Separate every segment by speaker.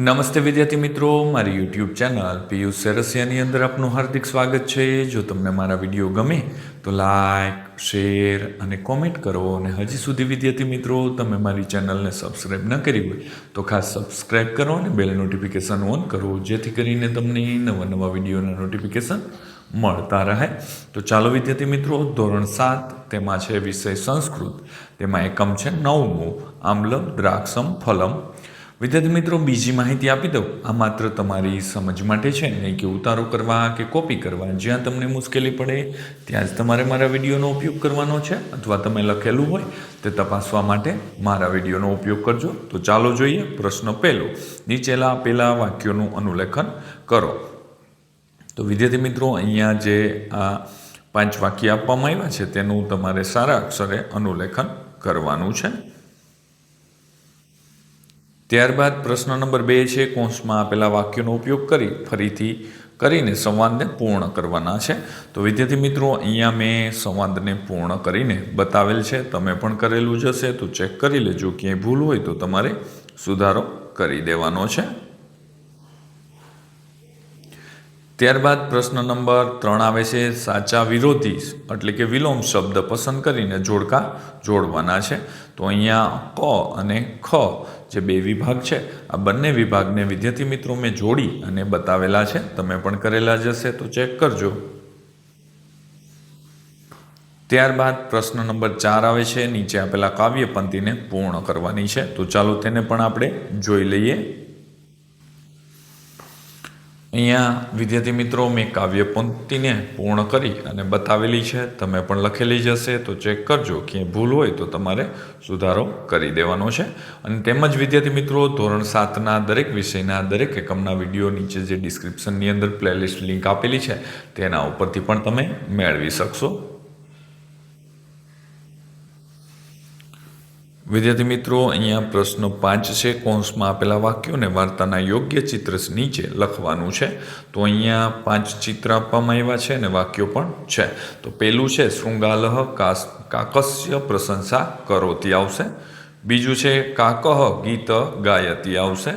Speaker 1: નમસ્તે વિદ્યાર્થી મિત્રો, મારી યુટ્યુબ ચેનલ પિયુષ સેરસિયાની અંદર આપનું હાર્દિક સ્વાગત છે. જો તમને મારા વીડિયો ગમે, તો લાઇક શેર અને કોમેન્ટ કરો. અને હજી સુધી વિદ્યાર્થી મિત્રો, તમે મારી ચેનલને સબસ્ક્રાઈબ ન કરી હોય, તો ખાસ સબસ્ક્રાઈબ કરો અને બેલ નોટિફિકેશન ઓન કરો. જેથી કરીને તમને નવા નવા વિડીયોના નોટિફિકેશન મળતા રહે. તો ચાલો વિદ્યાર્થી મિત્રો, ધોરણ સાત તેમાં છે વિષય સંસ્કૃત. તેમાં એકમ છે નવમું, આમલમ, દ્રાક્ષમ, ફલમ. વિદ્યાર્થી મિત્રો, બીજી માહિતી આપી દઉં. આ માત્ર તમારી સમજ માટે છે. નહીં કે ઉતારો કરવા કે કોપી કરવા. જ્યાં તમને મુશ્કેલી પડે, ત્યાં જ તમારે મારા વિડીયોનો ઉપયોગ કરવાનો છે. અથવા તમે લખેલું હોય, તે તપાસવા માટે મારા વિડીયોનો ઉપયોગ કરજો. તો ચાલો જોઈએ પ્રશ્ન પહેલો. નીચેલા આપેલા વાક્યોનું અનુલેખન કરો. તો વિદ્યાર્થી મિત્રો, અહીંયા જે આ પાંચ વાક્ય આપવામાં આવ્યા છે, તેનું તમારે સારા અક્ષરે અનુલેખન કરવાનું છે. ત્યારબાદ પ્રશ્ન નંબર બે છે, કોષમાં આપેલા વાક્યોનો ઉપયોગ કરી, ફરીથી કરીને સંવાદને પૂર્ણ કરવાના છે. તો વિદ્યાર્થી મિત્રો, અહીંયા મેં સંવાદને પૂર્ણ કરીને બતાવેલ છે. તમે પણ કરેલું જ હશે, તો ચેક કરી લેજો. ક્યાંય ભૂલ હોય તો તમારે સુધારો કરી દેવાનો છે. ત્યારબાદ પ્રશ્ન નંબર ત્રણ આવે છે, સાચા વિરોધી, એટલે કે વિલોમ શબ્દ પસંદ કરીને જોડકા જોડવાના છે. તો અહીંયા ક અને ખ જે બે વિભાગ છે, આ બંને વિભાગને વિદ્યાર્થી મિત્રો મેં જોડી અને બતાવેલા છે. તમે પણ કરેલા જ હશે, તો ચેક કરજો. ત્યારબાદ પ્રશ્ન નંબર ચાર આવે છે, નીચે આપેલા કાવ્ય પંક્તિને પૂર્ણ કરવાની છે. તો ચાલો તેને પણ આપણે જોઈ લઈએ. અહીંયા વિદ્યાર્થી મિત્રો મેં કાવ્ય પંક્તિને પૂર્ણ કરી અને બતાવેલી છે. તમે પણ લખેલી જ હશે, તો ચેક કરજો. ક્યાંય ભૂલ હોય તો તમારે સુધારો કરી દેવાનો છે. અને તેમજ વિદ્યાર્થી મિત્રો, ધોરણ સાતના દરેક વિષયના દરેક એકમના વીડિયો નીચે જે ડિસ્ક્રિપ્શનની અંદર પ્લેલિસ્ટ લિંક આપેલી છે, તેના ઉપરથી પણ તમે મેળવી શકશો. વિદ્યાર્થી મિત્રો, અહીંયા પ્રશ્ન પાંચ છે. કૌંસમાં આપેલા વાક્યોને વાર્તાના યોગ્ય ચિત્ર નીચે લખવાનું છે. તો અહીંયા પાંચ ચિત્ર આપવામાં આવ્યા છે અને વાક્યો પણ છે. તો પહેલું છે, શૃંગાલહ કાસ, કાકસ્ય પ્રશંસા કરોતી આવશે. બીજું છે, કાકહ ગીત ગાયતી આવશે.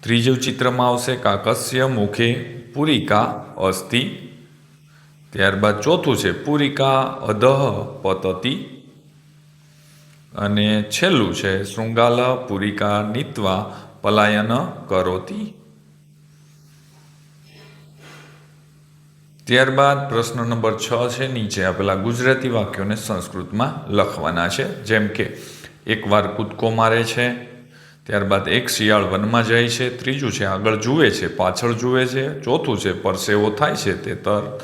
Speaker 1: ત્રીજું ચિત્રમાં આવશે, કાકસ્ય મુખે પુરિકા અસ્થિ ત્યારબાદ ચોથું છે, પુરિકા અધઃ પતતી અને છેલ્લું છે, શૃંગાલ પુરિકા નીતવા પલાયન કરોતી. ત્યારબાદ પ્રશ્ન નંબર છ છે, નીચે આપેલા ગુજરાતી વાક્યોને સંસ્કૃતમાં લખવાના છે, જેમ કે, એકવાર કૂદકો મારે છે, ત્યારબાદ એક શિયાળ વનમાં જાય છે, ત્રીજું છે, આગળ જુએ છે, પાછળ જુએ છે, ચોથું છે, પરસેવો થાય છે, તે તર,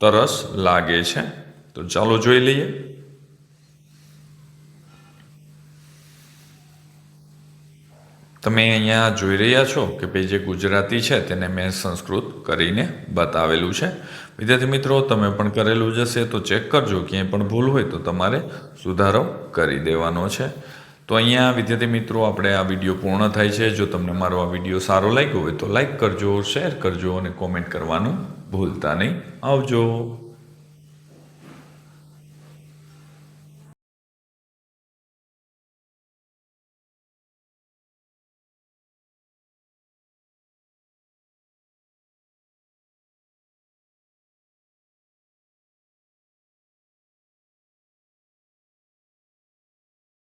Speaker 1: તરસ લાગે છે. તો ચાલો જોઈ લઈએ. તમે અહીંયા જોઈ રહ્યા છો કે ભાઈ જે ગુજરાતી છે તેને મેં સંસ્કૃત કરીને બતાવેલું છે. વિદ્યાર્થી મિત્રો, તમે પણ કરેલું જ હશે, તો ચેક કરજો, ક્યાંય પણ ભૂલ હોય તો તમારે સુધારો કરી દેવાનો છે. તો અહીંયા વિદ્યાર્થી મિત્રો, આપણે આ વીડિયો પૂર્ણ થાય છે. જો તમને મારો આ વીડિયો સારો લાગ્યો હોય તો લાઈક કરજો, શેર કરજો અને કોમેન્ટ કરવાનું ભૂલતા નહીં. આવજો.